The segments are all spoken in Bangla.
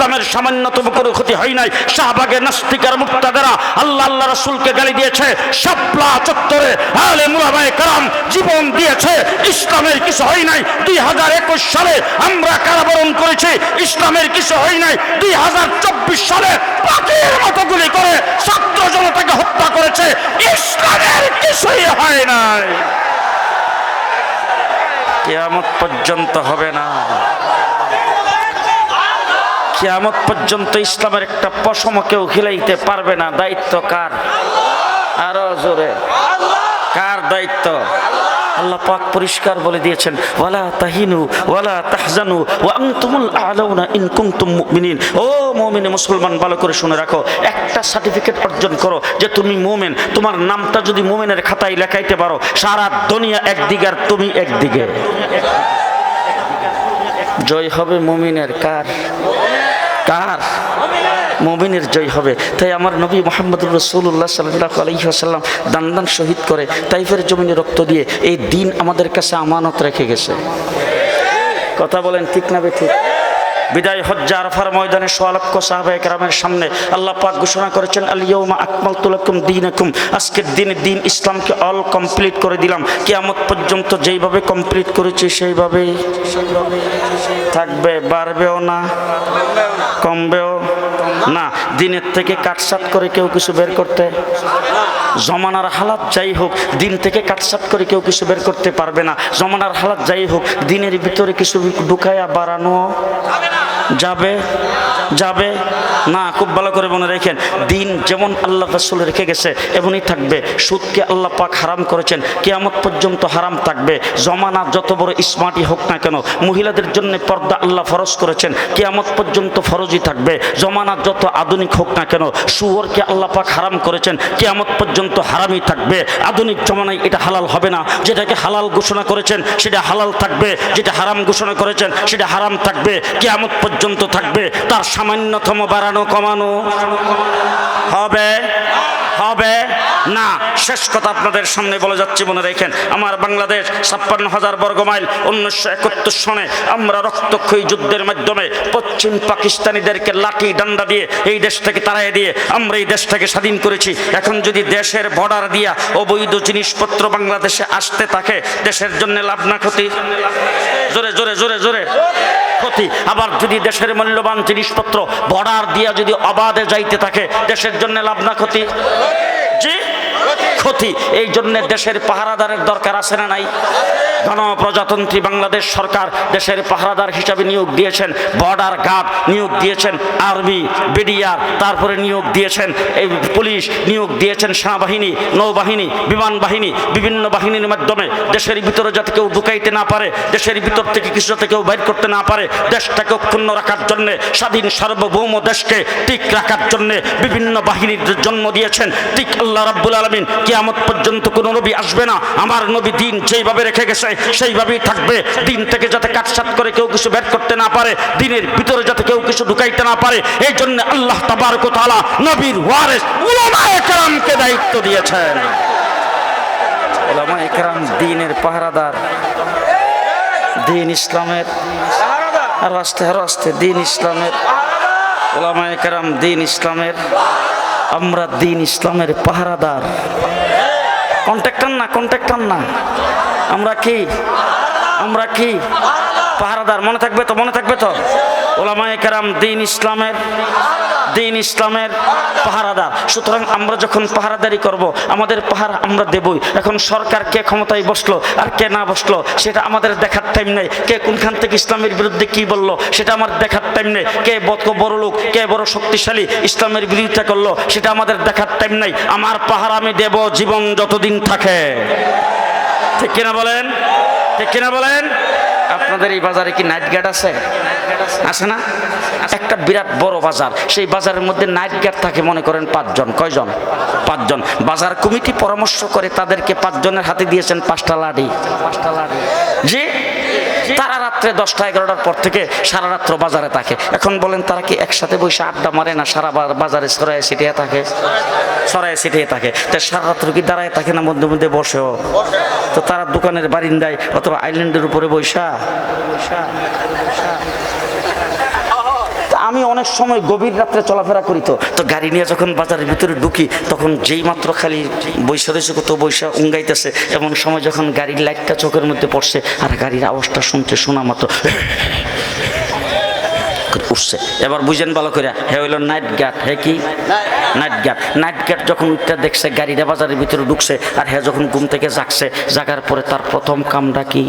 ইসলামের সামান্যতম কোনো ক্ষতি হয় নাই। শাহবাগে নাস্তিকার মুক্তাদারা আল্লাহ আল্লাহ রসুলকে গালি দিয়েছে। শাপলা চত্বরে আলে মুলামায়ে কারাম জীবন দিয়েছে। ইসলামের কিছু হয় নাই। দুই হাজার একুশ সালে আমরা কারাবরণ করেছি। ইসলামের কিছু হয় নাই। দুই হাজার চব্বিশ সালে পাখির মতো গুলি করে ছাত্র জনতাকে হত্যা করেছে। ইসলামের কিছুই হয় নাই। কেয়ামত পর্যন্ত হবে না। কেয়ামত পর্যন্ত ইসলামের একটা পশম কেউ খিলাইতে পারবে না। দায়িত্ব কার? আরও জোরে। কার দায়িত্ব? আল্লাহ পাক পরিষ্কার বলে দিয়েছেন, ওয়ালা তাহিনু, ওয়ালা তাহজানু, ওয়া আনতুমুল আলাউনা ইন কুনতুম মুমিনিন। ও মুমিন, মুসলমান, ভালো করে শুনে রাখো। একটা সার্টিফিকেট অর্জন করো যে তুমি মুমিন। তোমার নামটা যদি মুমিনের খাতায় লেখাইতে পারো, সারা দুনিয়া একদিকে আর তুমি একদিকে। জয় হবে মুমিনের কার? কার? মমিনের জয় হবে। তাই আমার নবী মোহাম্মদুর রসুল্লাহ সাল্লাহ আলহিহাসাল্লাম দান দান শহীদ করে তাইফের জমিনে রক্ত দিয়ে এই দিন আমাদের কাছে আমানত রেখে গেছে। কথা বলেন ঠিক না বে ঠিক? বিদায় হজ্জা আরফার ময়দানে সোয়ালক্ষ সাহাবা একরামের সামনে আল্লাহ পাক ঘোষণা করেছেন আলিয়মা আকমাল তুলাকুম দিন আকুম আজকের দিনে দিন ইসলামকে অল কমপ্লিট করে দিলাম। কিয়ামত পর্যন্ত যেইভাবে কমপ্লিট করেছি সেইভাবে থাকবে, বাড়বেও না, কমবেও না। দিনের থেকে কাটসাট করে কেউ কিছু বের করতে জমানার হালাত যাই হোক, দিন থেকে কাটসাট করে কেউ কিছু বের করতে পারবে না। জমানার হালাত যাই হোক, দিনের ভিতরে কিছু ঢুকাইয়া বাড়ানো যাবে যাবে। না, খুব ভালো করে মনে রেখেন, দিন যেমন আল্লাহ রাসুল রেখে গেছে, এমনই থাকবে। সুদকে আল্লাহ পাক হারাম করেছেন, কেয়ামত পর্যন্ত হারাম থাকবে। জমানা যত বড় স্মার্টই হোক না কেন, মহিলাদের জন্য পর্দা আল্লাহ ফরজ করেছেন, কেয়ামত পর্যন্ত ফরজই থাকবে। জমানা যত আধুনিক হোক না কেন সুয়রকে আল্লাহ পাক হারাম করেছেন, কেয়ামত পর্যন্ত হারামই থাকবে। আধুনিক জমানায় এটা হালাল হবে না, যেটাকে হালাল ঘোষণা করেছেন, সেটা হালাল থাকবে, যেটা হারাম ঘোষণা করেছেন, সেটা হারাম থাকবে। কেয়ামত পর্যন্ত থাকবে, তার সামান্যতম বাড়ানো, কমানো। হবে? হবে? না, শেষ কথা আপনাদের সামনে বলে যাচ্ছি, মনে রেখেন। আমার বাংলাদেশ ছাপ্পান্ন হাজার বর্গ মাইল, উনিশশো একাত্তর সনে আমরা রক্তক্ষয়ী যুদ্ধের মাধ্যমে পশ্চিম পাকিস্তানিদেরকে লাঠি, ডান্ডা দিয়ে এই দেশ থেকে তাড়াই দিয়ে আমরা এই দেশটাকে স্বাধীন করেছি। এখন যদি দেশের বর্ডার দিয়া অবৈধ জিনিসপত্র বাংলাদেশে আসতে থাকে, দেশের জন্য লাভ না ক্ষতি? জোরে জোরে জোরে জোরে। ক্ষতি। আবার যদি দেশের মূল্যবান জিনিসপত্র বর্ডার দিয়া যদি অবাধে যাইতে থাকে, দেশের জন্য লাভ না ক্ষতি? জি? ক্ষতি এই জন্য দেশের পাহারাদারের দরকার আছে না নাই? গণপ্রজাতন্ত্রী বাংলাদেশ সরকার দেশের পাহারাদার হিসাবে নিয়োগ দিয়েছেন, বর্ডার গার্ড নিয়োগ দিয়েছেন, আর্মি, বিডিআর, তারপরে নিয়োগ দিয়েছেন, এই পুলিশ নিয়োগ দিয়েছেন, সেনাবাহিনী, নৌবাহিনী, বিমান বাহিনী, বিভিন্ন বাহিনীর মাধ্যমে। দেশের ভিতরে যাতে কেউ ঢুকাইতে না পারে, দেশের ভিতর থেকে কিছু যাতে কেউ বাইর করতে না পারে, দেশটাকে অক্ষুণ্ণ রাখার জন্য, স্বাধীন সার্বভৌম দেশকে ঠিক রাখার জন্য বিভিন্ন বাহিনীর জন্ম দিয়েছেন। ঠিক আল্লাহ রাব্বুল আলমিন কিয়ামত পর্যন্ত কোনো নবী আসবে না। আমার নবী দিন যেইভাবে রেখে গেছে, সেইভাবেই থাকবে। দিন থেকে যাতে কাটসাট করে কেউ কিছু বের করতে না পারে, দিনের ভিতরে যাতে কেউ কিছু ঢুকাইতে না পারে এই জন্য আল্লাহ তাবারক ওয়া তাআলা নবীর ওয়ারেস উলামায়ে কেরামকে দায়িত্ব দিয়েছেন। উলামায়ে কেরাম দিনের পাহারাদার, দিন ইসলামের, আর আস্তে আর আস্তে দিন ইসলামের। ওলামায়ে কেরাম দিন ইসলামের, আমরা দিন ইসলামের পাহারাদার। কন্ট্রাক্টর না কন্ট্রাক্টর না। আমরা কি? আমরা কি? পাহারাদার, মনে থাকবে তো, মনে থাকবে তো? ওলামায়ে কেরাম, দিন ইসলামের দিন ইসলামের পাহারাদার। সুতরাং আমরা যখন পাহারাদারি করব, আমাদের পাহারা আমরা দেবই। এখন সরকার কে ক্ষমতায় বসল আর কে না বসল, সেটা আমাদের দেখার টাইম নেই। কে কোনখান থেকে ইসলামের বিরুদ্ধে কি বলল, সেটা আমার দেখার টাইম নেই। কে বত বড় লোক, কে বড় শক্তিশালী ইসলামের বিরোধিতা করল, সেটা আমাদের দেখার টাইম নেই। আমার পাহারা আমি দেব জীবন যতদিন থাকে। ঠিক কিনা বলেন? ঠিক কিনা বলেন? আপনাদের এই বাজারে কি নাইট গার্ড আছে? আছে না? একটা বিরাট বড় বাজার, সেই বাজারের মধ্যে নাইট গার্ড থাকে, মনে করেন পাঁচজন। কয়জন? পাঁচজন। বাজার কমিটি পরামর্শ করে তাদেরকে পাঁচজনের হাতে দিয়েছেন পাঁচটা লাঠি। পাঁচটা লাঠি জি? তারা রাত্রে দশটা, এগারোটার পর থেকে সারা রাত্র বাজারে থাকে। এখন বলেন, তারা কি একসাথে বসে আড্ডা মারে না সারা বাজারে ছড়ায় ছিটিয়ে থাকে? ছড়ায় ছিটিয়ে থাকে। তো সারা রাত্র কি দাঁড়ায় থাকে না মধ্যে মধ্যে বসেও? তো তারা দোকানের বারিন্দায় অথবা আইল্যান্ডের উপরে বৈশা তা আমি অনেক সময় গভীর রাত্রে চলাফেরা করি তো। তো গাড়ি নিয়ে যখন বাজারের ভিতরে ঢুকি, তখন যেই মাত্র খালি বৈশা রয়েছে কত বৈশা উঙ্গাইতেছে, এমন সময় যখন গাড়ির লাইটটা চোখের মধ্যে পড়ছে, আর গাড়ির আওয়াজটা শুনছে শোনা মাত্র উঠছে। এবার বুঝেন ভালো করে, হে হইল নাইট গার্ড হে কি? নাইট গার্ড নাইট গার্ড যখন উঠতে দেখছে, গাড়িটা বাজারের ভিতরে ঢুকছে, আর হে যখন ঘুম থেকে জাগছে, জাগার পরে তার প্রথম কামটা কি?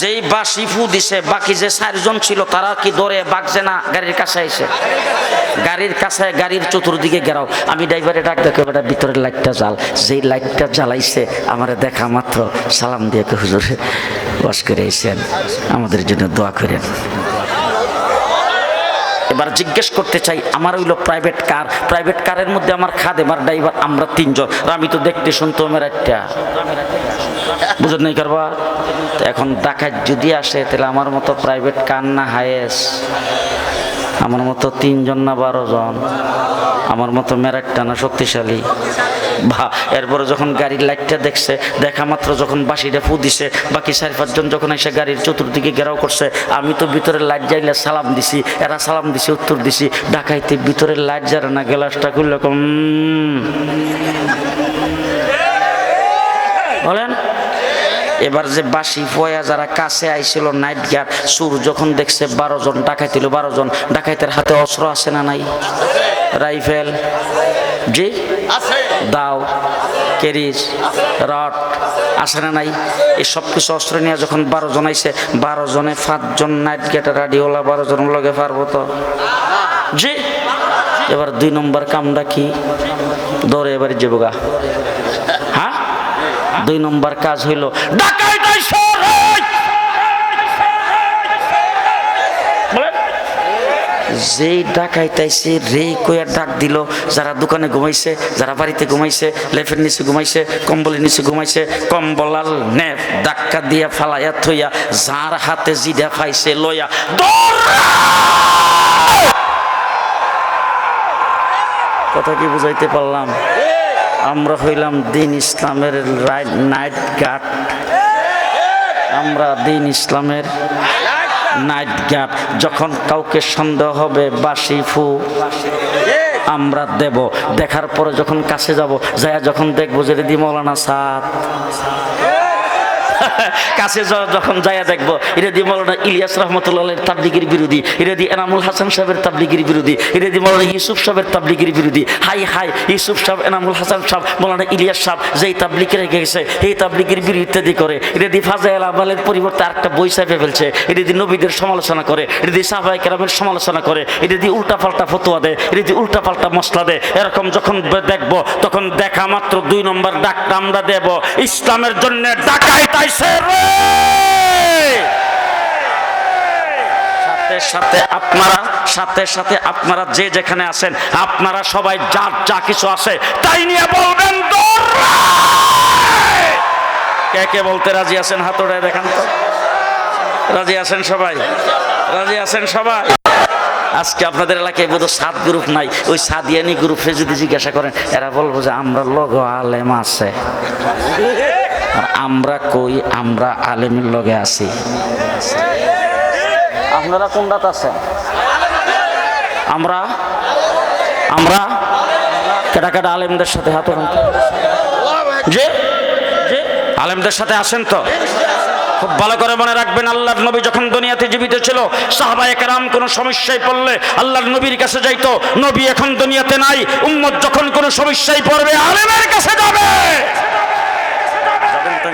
যেই বা শিফু দিছে, বাকি যে চারজন ছিল, তারা কি দরে বাগছে না গাড়ির কাছে আইছে? গাড়ির কাছে, গাড়ির চতুর্দিকে গেরাও আমি ড্রাইভারে ডাক দেখো বেটা ভিতরে লাইটটা জ্বাল। যেই লাইটটা জ্বালাইছে, আমার দেখা মাত্র, সালাম দিয়ে হুজুরে, ওয়াশ করে আইছেন। আমাদের জন্য দোয়া করেন। এবার জিজ্ঞেস করতে চাই, আমার হইল প্রাইভেট কার প্রাইভেট কারের মধ্যে আমার খাদেমার ড্রাইভার আমরা তিনজন। আমি তো দেখতে শুনতো আমার একটা। বুঝত নাই করবা এখন ডাকাত যদি আসে, তাহলে আমার মতো প্রাইভেট কার না হায়েস। আমার মতো তিনজন না বারো জন আমার মতো মেরাকটা না শক্তিশালী। বা এরপরে যখন গাড়ির লাইটটা দেখছে, দেখা মাত্র যখন বাসিটা ফু দিছে, বাকি চার পাঁচজন যখন এসে গাড়ির চতুর্দিকে ঘেরাও করছে, আমি তো ভিতরে লাইট যাইলে সালাম দিছি, এরা সালাম দিছে, উত্তর দিছি, ডাকাইতে ভিতরের লাইট যারা না, গ্লাসটা খুললে কম। বলেন? এবার যে বাসি ফয়া যারা কাছে আইছিল নাইট গার্ড সুর যখন দেখছে বারো জন ডাকাইতিল বারো জন ডাকাইতের হাতে অস্ত্র আছে না নাই? রাইফেল? জি? দাও, কেরিজ, রড, আসে না নাই? এই সব কিছু অস্ত্র নিয়ে যখন বারো জন আইসে বারো জনে পাঁচজন নাইট গেটে রাডিওলা বারো জন লগে পারব তো? জি। এবার দুই নম্বর কামটা কি? দৌড়ে এবার যেবগা হ্যাঁ? দুই নম্বর কাজ হইল ডাকাইত যেই ডাকাইতাইছে রে কইয়া ডাক দিল, যারা দোকানে ঘুমাইছে, যারা বাড়িতে ঘুমাইছে, লেফের নিচে ঘুমাইছে, কম্বলের নিচে ঘুমাইছে, কম্বলাল নেপ ডাক্কা দিয়া ফালাইয়া থইয়া যার হাতে জিডা পাইছে লইয়া কথা কি বুঝাইতে পারলাম? আমরা হইলাম দিন ইসলামের নাইট গার্ড। আমরা দিন ইসলামের নাইট গ্যাপ যখন কাউকে সন্দেহ হবে বাসি ফু, আমরা দেব। দেখার পরে যখন কাছে যাব যায় যখন দেখব যে দিদি মৌলানা সাদ। কাছে যখন যাইয়া দেখব, এটা দিয়ে মৌলানা ইলিয়াস রহমতুল্লাহ তাবলিগির বিরোধী, এটা দিয়ে এনামুল হাসান সাহেবের তাবলিগির বিরোধী, এটা দিয়ে মৌলানা ইউসুফ সাহেবের তাবলিগির বিরোধী। হাই হাই, ইউসুফ সাহেব, এনামুল হাসান সাহেব, মৌলানা ইলিয়াস সাহেব, যেই তাবলিকে রেখে গেছে এই তাবলিগির বিরোধী ইত্যাদি করে, এটা দিয়ে ফাজাইল আমালের পরিবর্তে আরেকটা বই সাহেবে ফেলছে, এটা দিয়ে নবীদের সমালোচনা করে, এটা দিয়ে সাহবাই কেরামের সমালোচনা করে, এটা দিয়ে উল্টা পাল্টা ফতোয়া দেয়, এটা দিয়ে উল্টা পাল্টা মশলা দেয়। এরকম যখন দেখব, তখন দেখা মাত্র দুই নম্বর ডাকটা আমরা দেব, ইসলামের জন্য ডাকাই তাইছে সাথে আপনারা, সাথে সাথে আপনারা যে যেখানে আছেন, আপনারা সবাই যার যা কিছু আছে, তাই নিয়ে বলবেন কে কে বলতে রাজি আছেন? হাতড়ায় দেখান তো। রাজি আছেন সবাই? রাজি আছেন সবাই? আজকে আপনাদের এলাকায় বোধ সাত গ্রুপ নাই। ওই সাদিয়ানি গ্রুপে যদি জিজ্ঞাসা করেন, এরা বলব যে আমরা লগ আলেম আছে। আর আমরা কই আমরা আলেমের লগে আছি। আপনারা কোন রাত আছেন? আমরা? আমরা? কেটা কেটা আলেমদের সাথে হাত যে? আলেমদের সাথে আসেন তো। খুব ভালো করে মনে রাখবেন আল্লাহর নবী যখন দুনিয়াতে জীবিত ছিল সাহাবায়ে কেরাম কোনো সমস্যায় পড়লে আল্লাহর নবীর কাছে যাইতো নবী এখন দুনিয়াতে নাই উম্মত যখন কোনো সমস্যায় পড়বে আলেমের কাছে যাবে।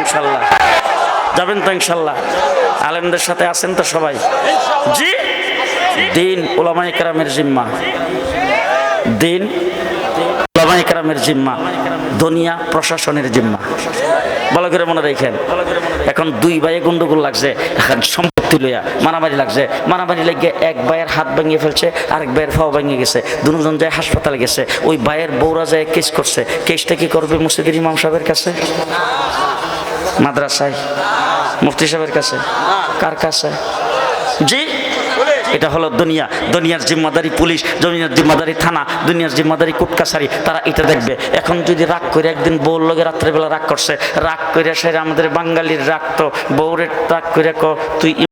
ইনশাল্লাহ। যাবেন তো ইনশাল্লাহ। আলেমদের সাথে আছেন তো সবাই? জি। দিন ওলামাই কেরামের জিম্মা। দিন ওলামাই কেরামের জিম্মা। দুনিয়া প্রশাসনের জিম্মা। ভালো করে মনে রেখেন। এখন দুই ভাইয়ে গন্ডগোল লাগছে। এখন সম্পত্তি লইয়া মারামারি লাগছে। মারামারি লেগে এক ভাইয়ের হাত ভেঙে ফেলছে আরেক ভাইয়ের ফাও ভেঙে গেছে। দুজন যায় হাসপাতালে গেছে। ওই ভাইয়ের বউরা যায় কেস করছে। কেসটা কি করবে মসজিদের ইমাম সাহেবের কাছে? মাদ্রাসায়, মুফতি সাহেবের কাছে, কার কাছে? জি? এটা হলো দুনিয়া। দুনিয়ার জিম্মাদারি পুলিশ, দুনিয়ার জিম্মাদারি থানা, দুনিয়ার জিম্মাদারি কুটকাছারি তারা এটা দেখবে। এখন যদি রাগ করে একদিন বউর লগে রাত্রেবেলা রাগ করছে, রাগ করে সে আমাদের বাঙালির রাগ তো, বউরের রাগ করে ক, তুই